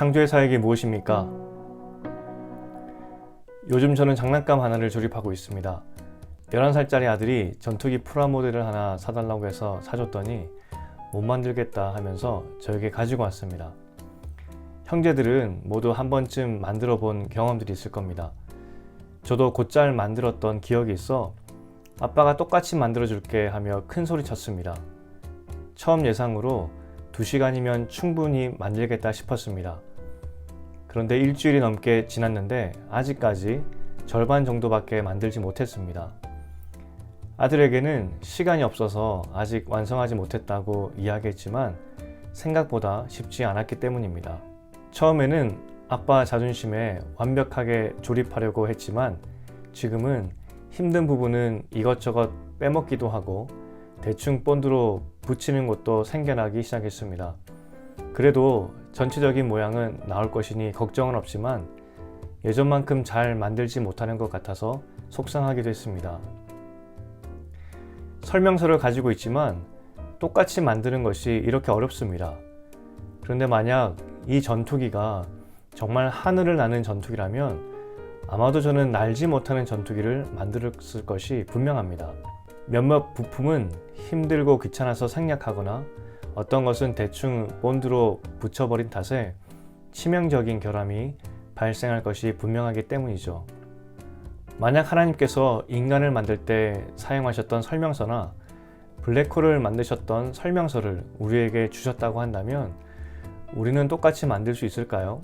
창조의 사역이 무엇입니까? 요즘 저는 장난감 하나를 조립하고 있습니다. 11살짜리 아들이 전투기 프라모델을 하나 사달라고 해서 사줬더니 못 만들겠다 하면서 저에게 가지고 왔습니다. 형제들은 모두 한 번쯤 만들어 본 경험들이 있을 겁니다. 저도 곧잘 만들었던 기억이 있어 아빠가 똑같이 만들어 줄게 하며 큰 소리 쳤습니다. 처음 예상으로 2시간이면 충분히 만들겠다 싶었습니다. 그런데 일주일이 넘게 지났는데 아직까지 절반 정도밖에 만들지 못했습니다. 아들에게는 시간이 없어서 아직 완성하지 못했다고 이야기했지만 생각보다 쉽지 않았기 때문입니다. 처음에는 아빠 자존심에 완벽하게 조립하려고 했지만 지금은 힘든 부분은 이것저것 빼먹기도 하고 대충 본드로 붙이는 것도 생겨나기 시작했습니다. 그래도 전체적인 모양은 나올 것이니 걱정은 없지만 예전만큼 잘 만들지 못하는 것 같아서 속상하기도 했습니다. 설명서를 가지고 있지만 똑같이 만드는 것이 이렇게 어렵습니다. 그런데 만약 이 전투기가 정말 하늘을 나는 전투기라면 아마도 저는 날지 못하는 전투기를 만들었을 것이 분명합니다. 몇몇 부품은 힘들고 귀찮아서 생략하거나 어떤 것은 대충 본드로 붙여버린 탓에 치명적인 결함이 발생할 것이 분명하기 때문이죠. 만약 하나님께서 인간을 만들 때 사용하셨던 설명서나 블랙홀을 만드셨던 설명서를 우리에게 주셨다고 한다면 우리는 똑같이 만들 수 있을까요?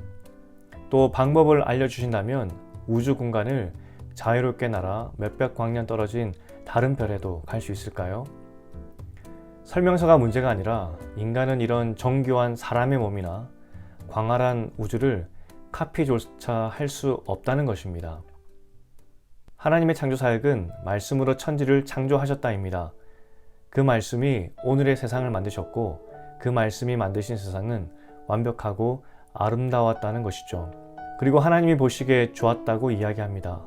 또 방법을 알려주신다면 우주 공간을 자유롭게 날아 몇백 광년 떨어진 다른 별에도 갈 수 있을까요? 설명서가 문제가 아니라 인간은 이런 정교한 사람의 몸이나 광활한 우주를 카피조차 할 수 없다는 것입니다. 하나님의 창조 사역은 말씀으로 천지를 창조하셨다입니다. 그 말씀이 오늘의 세상을 만드셨고 그 말씀이 만드신 세상은 완벽하고 아름다웠다는 것이죠. 그리고 하나님이 보시기에 좋았다고 이야기합니다.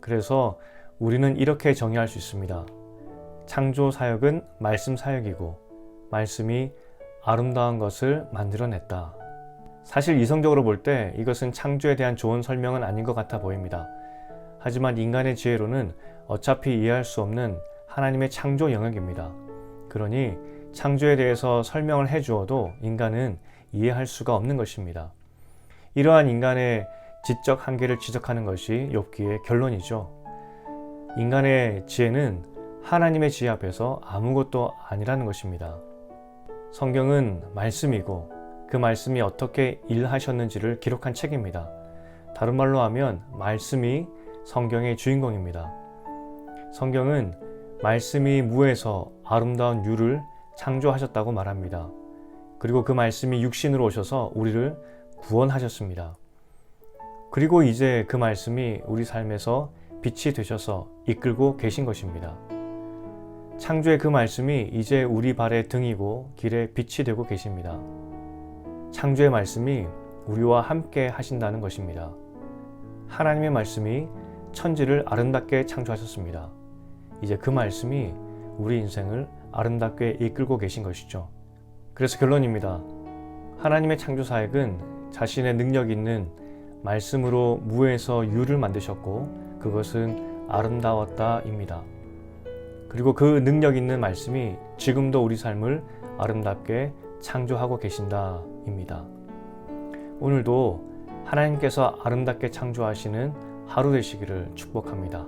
그래서 우리는 이렇게 정의할 수 있습니다. 창조 사역은 말씀 사역이고 말씀이 아름다운 것을 만들어냈다. 사실 이성적으로 볼 때 이것은 창조에 대한 좋은 설명은 아닌 것 같아 보입니다. 하지만 인간의 지혜로는 어차피 이해할 수 없는 하나님의 창조 영역입니다. 그러니 창조에 대해서 설명을 해 주어도 인간은 이해할 수가 없는 것입니다. 이러한 인간의 지적 한계를 지적하는 것이 욥기의 결론이죠. 인간의 지혜는 하나님의 지혜 앞에서 아무것도 아니라는 것입니다. 성경은 말씀이고 그 말씀이 어떻게 일하셨는지를 기록한 책입니다. 다른 말로 하면 말씀이 성경의 주인공입니다. 성경은 말씀이 무에서 아름다운 유를 창조하셨다고 말합니다. 그리고 그 말씀이 육신으로 오셔서 우리를 구원하셨습니다. 그리고 이제 그 말씀이 우리 삶에서 빛이 되셔서 이끌고 계신 것입니다. 창조의 그 말씀이 이제 우리 발의 등이고 길에 빛이 되고 계십니다. 창조의 말씀이 우리와 함께 하신다는 것입니다. 하나님의 말씀이 천지를 아름답게 창조하셨습니다. 이제 그 말씀이 우리 인생을 아름답게 이끌고 계신 것이죠. 그래서 결론입니다. 하나님의 창조 사역은 자신의 능력 있는 말씀으로 무에서 유를 만드셨고 그것은 아름다웠다입니다. 그리고 그 능력 있는 말씀이 지금도 우리 삶을 아름답게 창조하고 계신다입니다. 오늘도 하나님께서 아름답게 창조하시는 하루 되시기를 축복합니다.